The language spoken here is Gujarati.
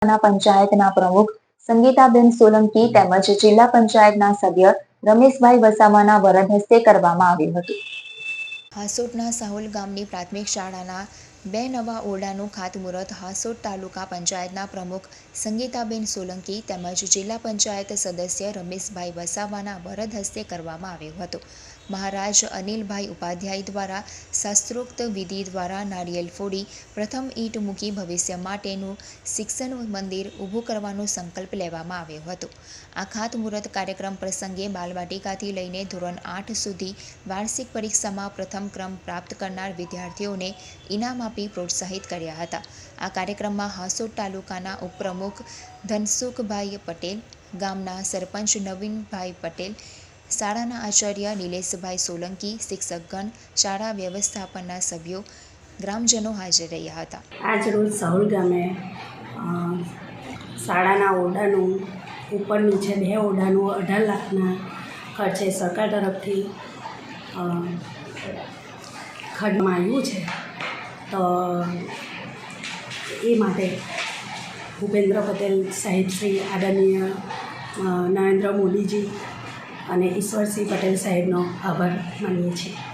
પંચાયતના પ્રમુખ સંગીતાબેન સોલંકી તેમજ જિલ્લા પંચાયતના સભ્ય રમેશભાઈ વસાવાના વરદ હસ્તે કરવામાં આવ્યું હતું. હાસોટના સાહુલ ગામની પ્રાથમિક શાળાના બે નવા ઓરડાનું ખાતમુહૂર્ત હાસોટ તાલુકા પંચાયતના પ્રમુખ સંગીતાબેન સોલંકી તેમજ જિલ્લા પંચાયત સદસ્ય રમેશભાઈ વસાવાના વરદ હસ્તે કરવામાં આવ્યું હતું. મહારાજ અનિલભાઈ ઉપાધ્યાય દ્વારા શાસ્ત્રોક્ત વિધિ દ્વારા નારિયેલ ફોડી પ્રથમ ઈંટ મૂકી ભવિષ્ય માટેનું શિક્ષણ મંદિર ઊભું કરવાનો સંકલ્પ લેવામાં આવ્યો હતો. આ ખાતમુહૂર્ત કાર્યક્રમ પ્રસંગે બાલવાટિકાથી લઈને ધોરણ આઠ સુધી વાર્ષિક પરીક્ષામાં પ્રથમ ક્રમ પ્રાપ્ત કરનાર વિદ્યાર્થીઓને ઇનામ આપી પ્રોત્સાહિત કર્યા હતા. આ કાર્યક્રમમાં હાસોટ તાલુકાના ઉપપ્રમુખ ધનસુખભાઈ પટેલ, ગામના સરપંચ નવીનભાઈ પટેલ, શાળાના આચાર્ય નિલેશભાઈ સોલંકી, શિક્ષકગણ, શાળા વ્યવસ્થાપનના સભ્યો, ગ્રામજનો હાજર રહ્યા હતા. આજ રોજ સહુલ ગામે શાળાના ઓરડાનું ઉપર નીચે બે ઓરડાનું અઢાર લાખના ખર્ચે સરકાર તરફથી ખંડમાં આવ્યું છે. તો એ માટે ભૂપેન્દ્ર પટેલ સાહેબ શ્રી આદરણીય નરેન્દ્ર મોદીજી અને ઈશ્વરસિંહ પટેલ સાહેબનો આભાર માનીએ છીએ.